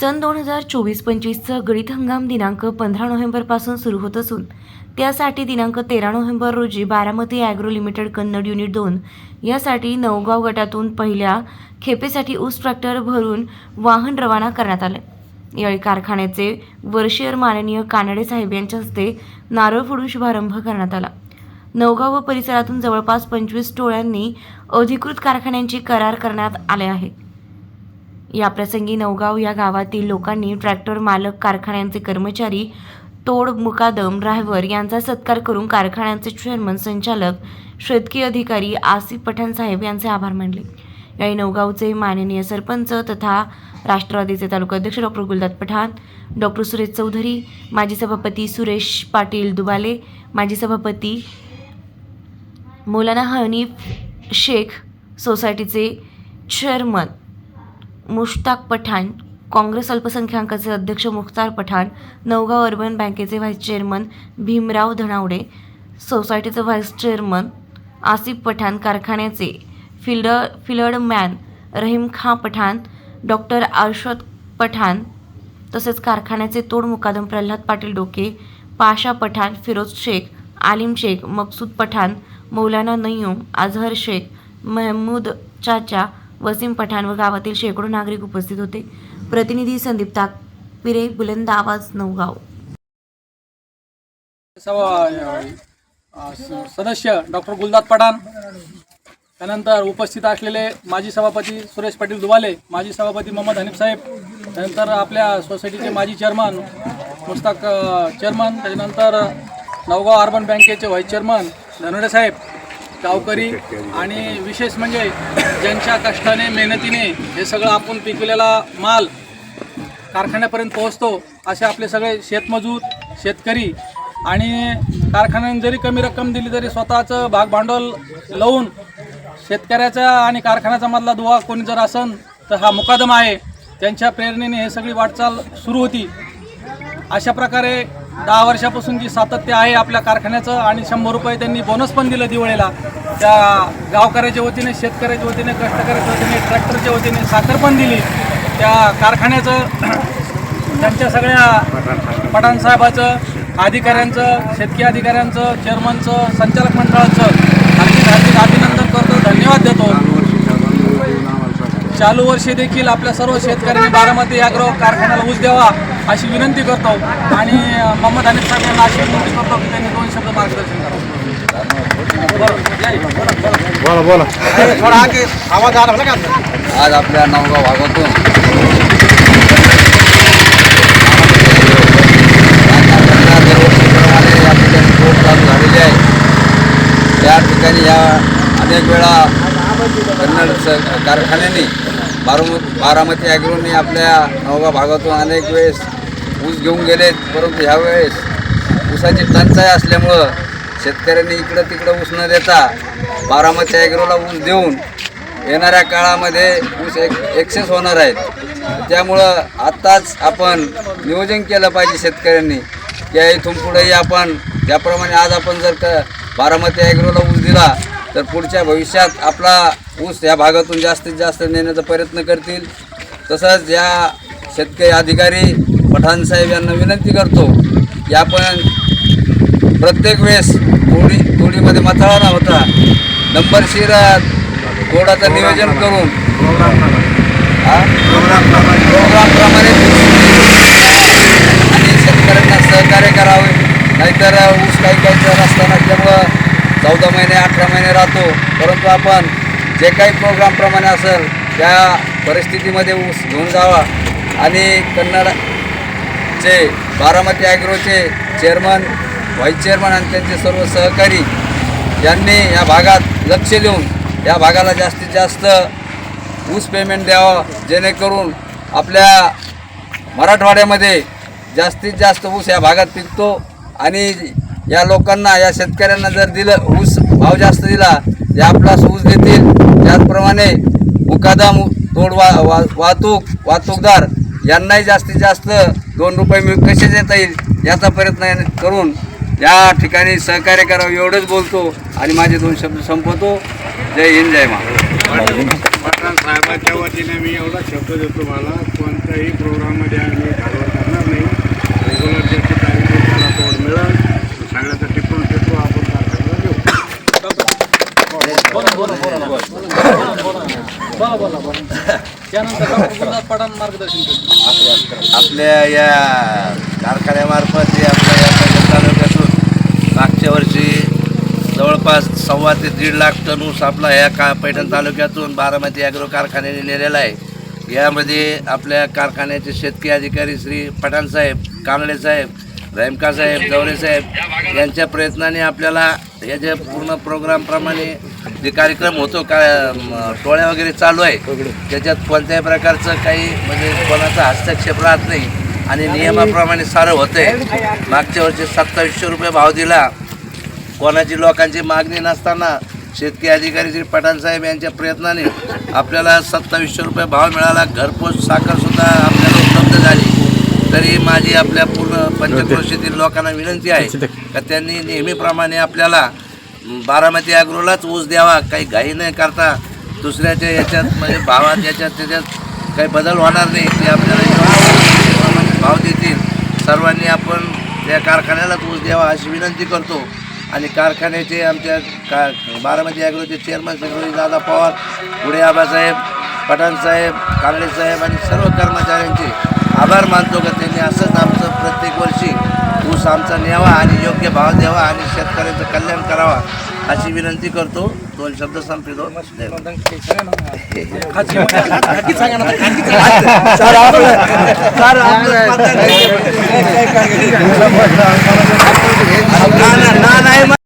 सन दोन हजार चोवीस पंचवीसचं गळीत हंगाम दिनांक पंधरा नोव्हेंबरपासून सुरू होत असून त्यासाठी दिनांक तेरा नोव्हेंबर रोजी Baramati Agro Limited Kannad unit दोन यासाठी नवगाव गटातून पहिल्या खेपेसाठी ऊस ट्रॅक्टर भरून वाहन रवाना करण्यात आले. यावेळी कारखान्याचे वर्षीयर माननीय कानडे साहेब यांच्या हस्ते नारळ फोडून शुभारंभ करण्यात आला. नवगाव व परिसरातून जवळपास पंचवीस टोळ्यांनी अधिकृत कारखान्यांची करार करण्यात आले आहे. याप्रसंगी नवगाव या गावातील लोकांनी ट्रॅक्टर मालक कारखान्यांचे कर्मचारी तोड मुकादम ड्रायव्हर यांचा सत्कार करून कारखान्यांचे चेअरमन संचालक शेतकी अधिकारी आसिफ पठाण साहेब यांचे आभार मानले. यावेळी नवगावचे माननीय सरपंच तथा राष्ट्रवादीचे तालुका अध्यक्ष डॉक्टर गुलदास पठाण डॉक्टर सुरेश चौधरी माजी सभापती सुरेश पाटील दुबाले माजी सभापती मौलाना हनीफ शेख सोसायटीचे चेअरमन मुश्ताक पठाण काँग्रेस अल्पसंख्याकाचे अध्यक्ष मुख्तार पठाण नवगाव अर्बन बँकेचे व्हाईस चेअरमन भीमराव धनावडे सोसायटीचे व्हाईस चेअरमन आसिफ पठाण कारखान्याचे field field man Rahim Khan Pathan doctor Arshad Pathan तसेच कारखान्याचे तोड मुकादम प्रल्हाद पाटील डोके पाशा पठाण फिरोज शेख आलिम शेख मकसूद पठाण मौलाना नय्यूम अझहर शेख महमूद चाचा वसीम पठाण व गावातील शेकडो नागरिक उपस्थित होते. प्रतिनिधी संदीप ताकपिरे बुलंद आवाज नवगाव स- सदस्य डॉक्टर गुलदाद पठाण त्यानंतर उपस्थित असलेले माजी सभापती सुरेश पाटील दुवाले माजी सभापती मोहम्मद हनीफ साहेब त्यानंतर आपल्या सोसायटीचे माजी चेअरमन मुस्ताक चेअरमन त्याच्यानंतर नवगाव अर्बन बँकेचे व्हाईस चेअरमन धनवडे साहेब गावकरी आणि विशेष म्हणजे ज्यांच्या कष्टाने मेहनतीने हे सगळं आपण पिकवलेला माल कारखान्यापर्यंत पोहोचतो असे आपले सगळे शेतमजूर शेतकरी आणि कारखान्याने जरी कमी रक्कम दिली तरी स्वतःचं भाग भांडवल लावून शेतकऱ्याचा आणि कारखान्याचा मधला दुवा कोणी जर असन तर हा मुकादम आहे. त्यांच्या प्रेरणेने हे सगळी वाटचाल सुरू होती. अशा प्रकारे दहा वर्षापासून जी सातत्य आहे आपल्या कारखान्याचं आणि शंभर रुपये त्यांनी बोनस पण दिलं दिवाळीला. त्या गावकऱ्याच्या वतीने शेतकऱ्याच्या वतीने कष्टकऱ्याच्या वतीने ट्रॅक्टरच्या वतीने साखर पण दिली. त्या कारखान्याचं त्यांच्या सगळ्या पठाणसाहेबाचं अधिकाऱ्यांचं शेतकी अधिकाऱ्यांचं चेअरमनचं संचालक मंडळाचं चालू वर्षी देखील आपल्या सर्व शेतकऱ्यांनी बारामती अॅग्रो कारखान्याला ऊस द्यावा अशी विनंती करतो आणि मोहम्मद हनीफ साहेब यांना अशी विनंती करतो की त्यांनी दोन शब्द मार्गदर्शन करावं बोला, बोला. बोला बोला थोडा आगे आवाज आला ना का आज आपल्या नवगाव भागातून या ठिकाणी बोट चालू झालेली आहे त्या ठिकाणी या अनेक वेळा कन्नड कारखान्याने बाराम बारामती ॲग्रोने आपल्या नवगा भागातून अनेक वेळेस ऊस घेऊन गेलेत. परंतु ह्यावेळेस ऊसाची टंचाई असल्यामुळं शेतकऱ्यांनी इकडं तिकडं ऊस न देता बारामती ॲग्रोला ऊस देऊन येणाऱ्या काळामध्ये ऊस एक एक्सेस होणार आहेत. त्यामुळं आत्ताच आपण नियोजन केलं पाहिजे शेतकऱ्यांनी की इथून पुढेही आपण त्याप्रमाणे आज आपण जर का बारामती ॲग्रोला ऊस दिला तर पुढच्या भविष्यात आपला ऊस या भागातून जास्तीत जास्त नेण्याचा प्रयत्न करतील. तसंच या शेतकरी अधिकारी पठाण साहेब यांना विनंती करतो की आपण प्रत्येक वेळेस तोडी तोडीमध्ये मथळा न होता नंबरशीर कोडाचं नियोजन करून. हा? प्रोग्रामप्रमाणे आणि शेतकऱ्यांना सहकार्य करावे. नाहीतर ऊस काही काही जर असताना चौदा महिने अठरा महिने राहतो. परंतु आपण जे काही प्रोग्रामप्रमाणे असेल त्या परिस्थितीमध्ये ऊस घेऊन जावा. आणि कन्नडचे बारामती ॲग्रोचे चेअरमन व्हाईस चेअरमन आणि त्यांचे सर्व सहकारी यांनी या भागात लक्ष देऊन या भागाला जास्तीत जास्त ऊस पेमेंट द्यावं जेणेकरून आपल्या मराठवाड्यामध्ये जास्तीत जास्त ऊस या भागात पिकतो. आणि या लोकांना या शेतकऱ्यांना जर दिलं ऊस भाव जास्त दिला ते आपला ऊस देतील त्याचप्रमाणे मुकादाम तोड वा वा वाहतूक वाहतूकदार यांनाही जास्तीत जास्त दोन रुपये मिळ कसे देता येईल याचा प्रयत्न करून या ठिकाणी सहकार्य करावं एवढंच बोलतो आणि माझे दोन शब्द संपवतो. जय हिंद जय महाराज पठाण साहेबांच्या वतीने मी एवढा शब्द देतो मला कोणत्याही प्रोग्राममध्ये आम्ही घालवड करणार नाही रेग्युलर ज्याची तारीख आहे त्याला कोड मिळेल सगळ्याचं टिपून टिपू आपण कारखान्याला देऊ बोला बोला बोला बोला बोला बोला. त्यानंतर डॉक्टर पठाण मार्गदर्शन आपल्या या कारखान्यामार्फत जे आपल्या या पैठण तालुक्यातून मागच्या वर्षी जवळपास सव्वा ते दीड लाख टन ऊस आपला या का पैठण तालुक्यातून बारामती ॲग्रो कारखान्याने नेलेला आहे. यामध्ये आपल्या कारखान्याचे शेतकी अधिकारी श्री पठाण साहेब कांबळे साहेब रेमका साहेब जवळे साहेब यांच्या प्रयत्नाने आपल्याला याच्या पूर्ण प्रोग्रामप्रमाणे जे कार्यक्रम होतो का टोळ्या वगैरे चालू आहे त्याच्यात कोणत्याही प्रकारचं काही म्हणजे कोणाचा हस्तक्षेप राहत नाही आणि नियमाप्रमाणे सारं होतं आहे मागच्या वर्षी सत्तावीसशे रुपये भाव दिला. कोणाची लोकांची मागणी नसताना शेतकरी अधिकारी श्री पठाण साहेब यांच्या प्रयत्नाने आपल्याला सत्तावीसशे रुपये भाव मिळाला. घरपोच साखरसुद्धा आपल्याला उपलब्ध झाली. तरी माझी आपल्या पूर्ण पंचक्रोशीतील लोकांना विनंती आहे का त्यांनी नेहमीप्रमाणे आपल्याला बारामती अॅग्रोलाच ऊस द्यावा काही घाई नाही करता. दुसऱ्याच्या याच्यात म्हणजे भावात याच्यात त्याच्यात काही बदल होणार नाही. ते आपल्याला भाव देतील. सर्वांनी आपण त्या कारखान्यालाच ऊस द्यावा अशी विनंती करतो. आणि कारखान्याचे आमच्या का बारामती ॲग्रोचे चेअरमन श्री दादा पवार पुढे आबासाहेब पठाणसाहेब कांबळेसाहेब आणि सर्व कर्मचाऱ्यांचे आभार मानतो का त्यांनी. असंच आमचं प्रत्येक वर्षी आमचा न्यावा आणि योग्य भाव द्यावा आणि शेतकऱ्यांचं कल्याण करावा अशी विनंती करतो दोन शब्द संपितो ना नाही